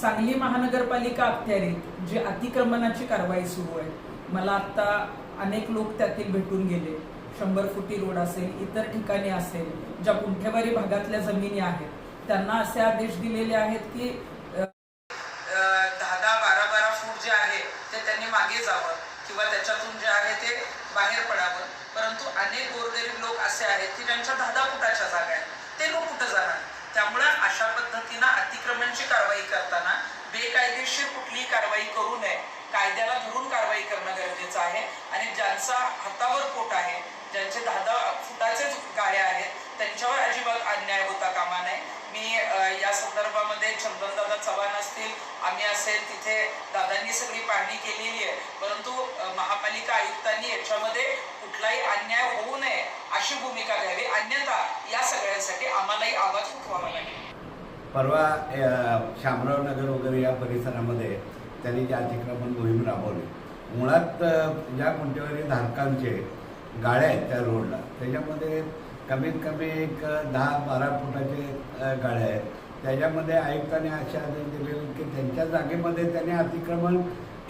सांगली महानगरपालिका अखत्यारीत जी अतिक्रमणाची कारवाई सुरू आहे मला आता अनेक लोक त्यातील भेटून गेले. शंभर फुटी रोड असेल इतर ठिकाणी असेल ज्या कुंठेवारी भागातल्या जमिनी आहेत त्यांना असे आदेश दिलेले आहेत की दहा दहा बारा बारा फूट जे आहे ते त्यांनी मागे जावं किंवा त्याच्यातून जे आहे ते बाहेर पडावं. परंतु अनेक गोरगरीब लोक असे आहेत की ज्यांच्या दहा दहा फुटाच्या जागा आहेत ते लोक कुठं जाणार? त्यामुळे अशा पद्धतीनं अतिक्रमणची कारवाई करताना बेकायदेशीर कुठलीही कारवाई करू नये. कायद्याला धरून कारवाई करणं गरजेचं आहे. आणि ज्यांचा हातावर पोट आहे ज्यांचे दहा दहा फुटाचेच गाळे आहेत त्यांच्यावर अजिबात अन्याय होता कामा नये. मी या संदर्भामध्ये चंदनदादा चव्हाण असतील आम्ही असेल तिथे दादांनी सगळी पाहणी केलेली आहे. परंतु महापालिका आयुक्तांनी याच्यामध्ये कुठलाही अन्याय होऊ नये अशी भूमिका घ्यावी. अन्यथा या सगळ्यांसाठी आम्हालाही आवाज उठवावा लागेल. परवा अ, शामराव नगर वगैरे या परिसरामध्ये त्यांनी ज्या अतिक्रमण मोहीम राबवली. मुळात ज्या गुंठेवारी धारकांचे गाड्या आहेत त्या रोडला. त्याच्यामध्ये कमीत कमी एक दहा बारा फुटाचे गाड्या आहेत. त्याच्यामध्ये आयुक्तांनी असे आदेश दिलेले की त्यांच्या जागेमध्ये त्यांनी अतिक्रमण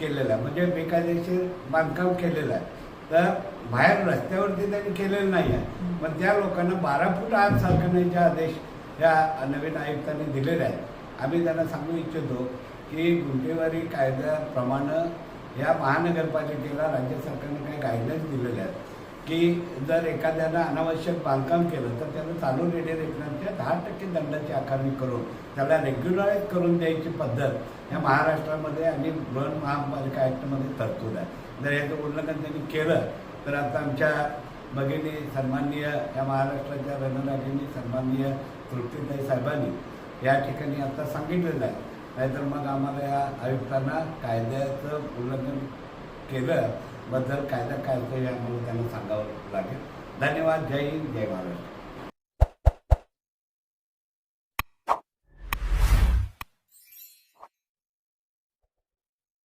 केलेलं आहे. म्हणजे बेकायदेशीर बांधकाम केलेलं आहे. तर बाहेर रस्त्यावरती त्यांनी केलेलं नाही आहे. पण त्या लोकांना बारा फूट आत सरकारण्याचे आदेश ह्या नवीन आयुक्तांनी दिलेल्या आहेत. आम्ही त्यांना सांगू इच्छितो की गुंठेवारी कायद्याप्रमाणे या महानगरपालिकेला राज्य सरकारने काही गाईडलाईन्स दिलेल्या आहेत. की जर एखाद्यानं अनावश्यक बांधकाम केलं तर त्यानं चालू रेडिओ रेखनांच्या दहा टक्के दंडाची आकारणी करून त्याला रेग्युलराईज करून द्यायची पद्धत या महाराष्ट्रामध्ये आणि बृहन महापालिका ॲक्टमध्ये तरतूद आहे. जर याचं उल्लंघन त्यांनी केलं तर आता आमच्या भगिनी सन्माननीय या महाराष्ट्राच्या रणरागिनी सन्माननीय तृप्तीताई साहेबांनी या ठिकाणी आता सांगितलेलं आहे. नाहीतर मग आम्हाला या आयुक्तांना कायद्याचं उल्लंघन केलं बद्दल कायदा काय हे आम्हाला त्यांना सांगावं लागेल. धन्यवाद. जय हिंद जय महाराष्ट्र.